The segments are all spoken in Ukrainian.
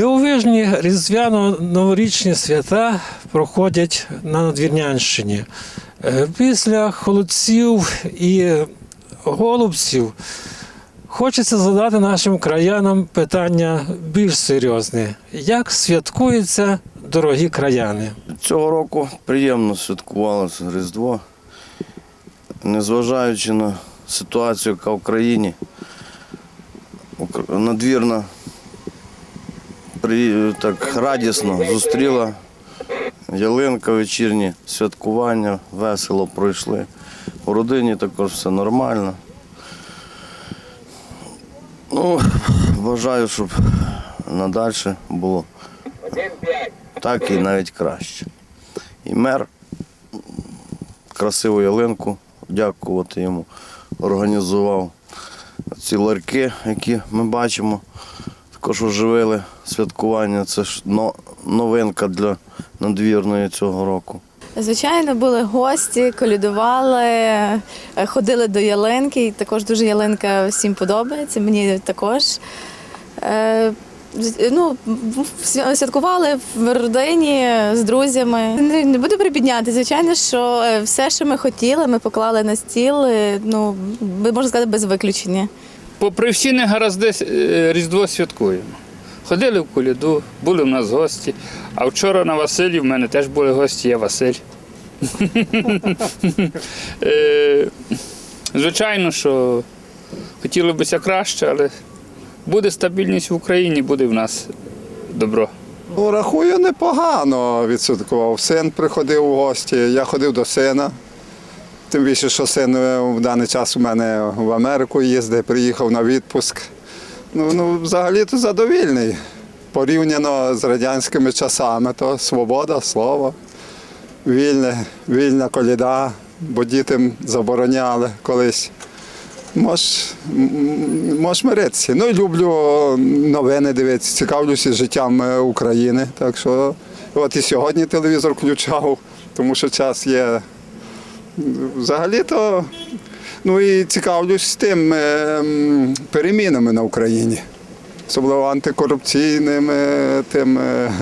Дивовижні різдвяно-новорічні свята проходять на Надвірнянщині. Е, Після холодців і голубців хочеться задати нашим краянам питання більш серйозне. Як святкуються дорогі краяни? Цього року приємно святкувалося Різдво, незважаючи на ситуацію, яка в країні. Надвірна так радісно зустріла ялинка вечірні, святкування, весело пройшли. У родині також все нормально. Ну, бажаю, щоб надальше було так і навіть краще. І мер красиву ялинку, дякувати йому, організував ці ларки, які ми бачимо, також оживили святкування. Це ж новинка для надвірної цього року. Звичайно, були гості, колядували, е, ходили до ялинки. І також дуже ялинка всім подобається. Мені також. Е, Ну, святкували в родині з друзями. Не, буду припідняти. Звичайно, що е, все, що ми хотіли, ми поклали на стіл. е, Ну, можна сказати, без виключення. Попри всі негаразди е, Різдво святкуємо. Ходили в коляду, були в нас гості. А вчора на Василі в мене теж були гості, я Василь. Е, Звичайно, що хотілося б краще, але буде стабільність в Україні, буде в нас добро. Рахую, непогано відсвяткував. Син приходив у гості, я ходив до сина. Тим більше, що син е, в даний час у мене в Америку їздить, приїхав на відпуск. Ну, ну взагалі-то задовільний. Порівняно з радянськими часами, то свобода, слово, вільне, вільна коліда, бо дітям забороняли колись. Можеш мож миритися. Ну люблю новини дивитися, цікавлюся життям е, України. Так що от і сьогодні телевізор включав, тому що час є. Взагалі-то ну і цікавлюсь тим е, перемінами на Україні. Особливо антикорупційним е, тим е,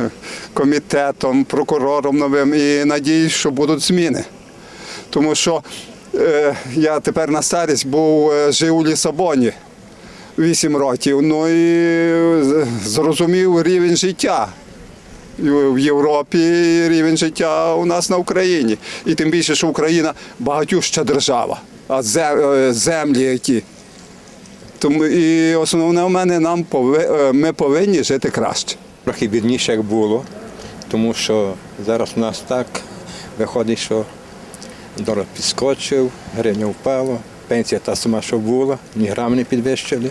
комітетом, прокурором новим і надіюсь, що будуть зміни. Тому що я тепер на старість був, жив у Лісабоні 8 років. Ну і зрозумів рівень життя. В Європі рівень життя у нас на Україні. І тим більше, що Україна багатюща держава, а е, землі які. Тому і основне в мене нам е, ми повинні жити краще. Трохи бідніше, як було, тому що зараз у нас так виходить, що долар підскочив, гривня впала, пенсія та сама, що була, ні грам не підвищили.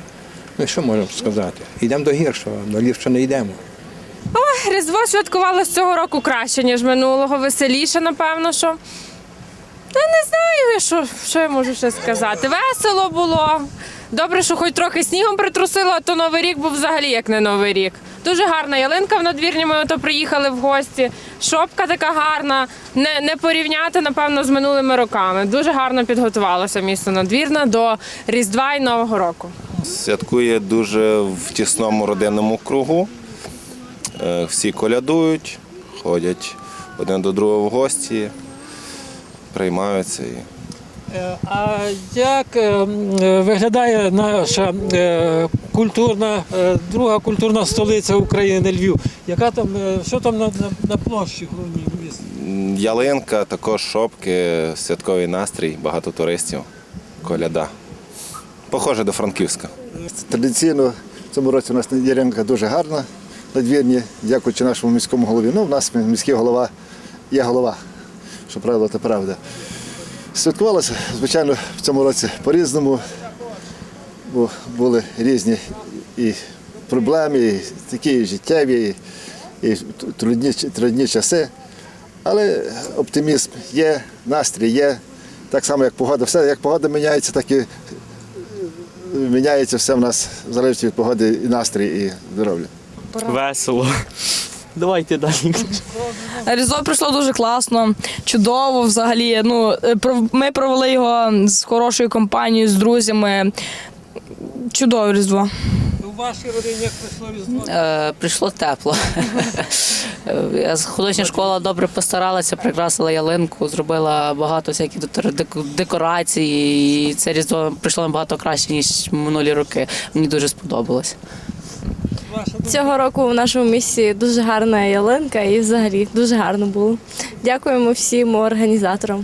Ну і що можемо сказати? Йдемо до гіршого, до ліпшого не йдемо. Різдво святкувалося цього року краще, ніж минулого, веселіше, напевно, що. Та не знаю, що, що я можу ще сказати. Весело було. Добре, що хоч трохи снігом притрусило, а то Новий рік був взагалі як не Новий рік. Дуже гарна ялинка в надвірні, ми ото приїхали в гості. Шопка така гарна. Не, не порівняти, напевно, з минулими роками. Дуже гарно підготувалося місто надвірна до Різдва і Нового року. святкує дуже в тісному родинному кругу. Е, Всі колядують, ходять один до другого в гості, приймаються. І... Е, А як е, виглядає наша культурна, друга культурна столиця України Львів? Яка там, що там на, на, на площі головній міста? Ялинка, також шопки, святковий настрій, багато туристів, коляда. Похоже до Франківська. Традиційно в цьому році у нас ялинка дуже гарна надвірні, дякуючи нашому міському голові. Ну, у нас міський голова є голова, що правило, це правда. Святкувалося, звичайно, в цьому році по-різному, бо були різні і проблеми, і такі життєві, і трудні, трудні часи. Але оптимізм є, настрій є. Так само, як погода. Все, як погода міняється, так і міняється все в нас залежить від погоди і настрій, і здоров'я. Весело. Давайте далі. Різдво пройшло дуже класно, чудово взагалі. Ну, е, ми провели його з хорошою компанією, з друзями. Чудове Різдво. у вашій родині як пройшло Різдво? Е, прийшло тепло. Художня школа добре постаралася, прикрасила ялинку, зробила багато всяких декорацій. І це різдво прийшло набагато краще, ніж минулі роки. Мені дуже сподобалось. Цього року в нашому місті дуже гарна ялинка і взагалі дуже гарно було. Дякуємо всім організаторам.